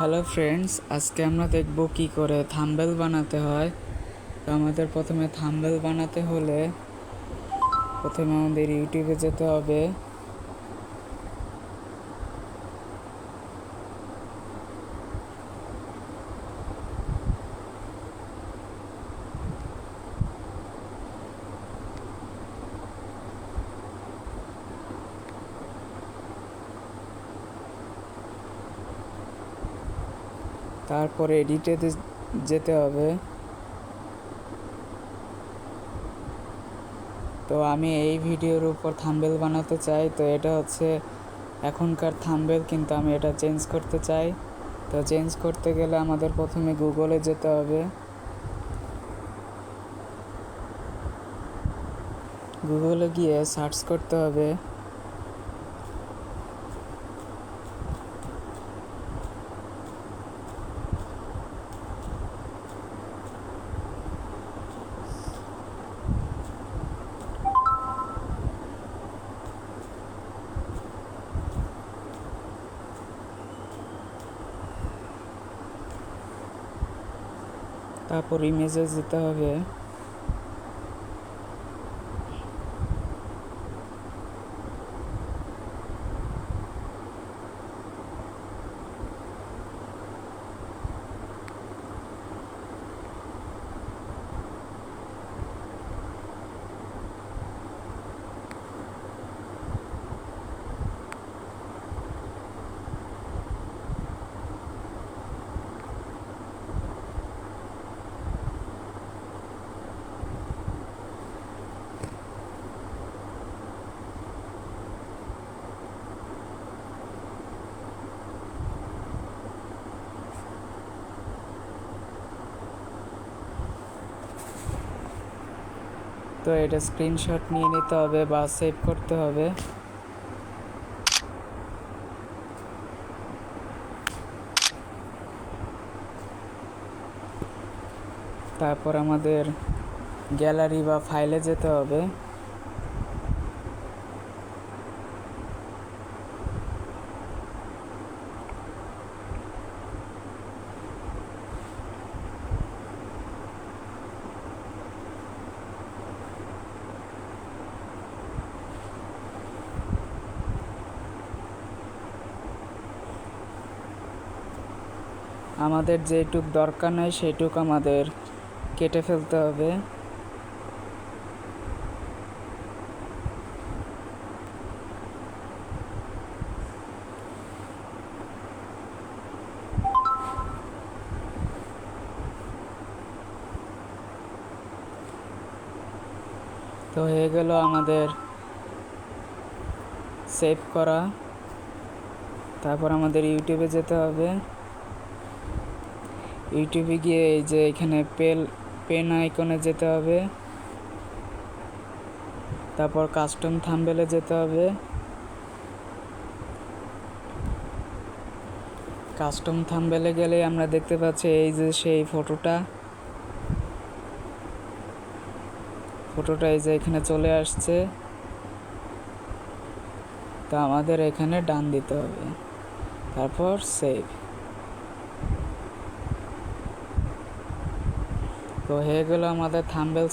Hello friends আজকে আমরা দেখব কি করে থাম্বেল বানাতে হয়। তো আমাদের প্রথমে থাম্বেল বানাতে হলে প্রথমে আমাদের ইউটিউবে যেতে হবে। তারপরে এডিটেতে যেতে হবে। তো আমি এই ভিডিওর উপর থাম্বেল বানাতে চাই। তো এটা হচ্ছে এখনকার থাম্বেল কিন্তু আমি এটা চেঞ্জ করতে চাই। তো চেঞ্জ করতে গেলে আমাদের প্রথমে গুগলে যেতে হবে। গুগলে গিয়ে সার্চ করতে হবে। তারপর ইমেজে যেতে হবে তো এটা স্ক্রিনশট নিয়ে নিতে হবে বা সেভ করতে হবে। তারপর আমাদের গ্যালারি বা ফাইলে যেতে হবে। আমাদের যেটুক দরকার নাই, সেটুক আমাদের কেটে ফেলতে হবে। তো হয়ে গেল আমাদের সেভ করা। তারপর আমাদের ইউটিউবে যেতে হবে। ইউটিউবে গিয়ে এই যে এখানে পেল, পেন আইকনে যেতে হবে। তারপর কাস্টম থাম্বেলে যেতে হবে। কাস্টম থাম্বেলে গেলে আমরা দেখতে পাচ্ছি এই যে সেই ফটোটা। ফটোটা এই যে এখানে চলে আসছে। তো আমাদের এখানে ডান দিতে হবে। তারপর সেভ তো হয়ে গেল আমাদের থাম্বেল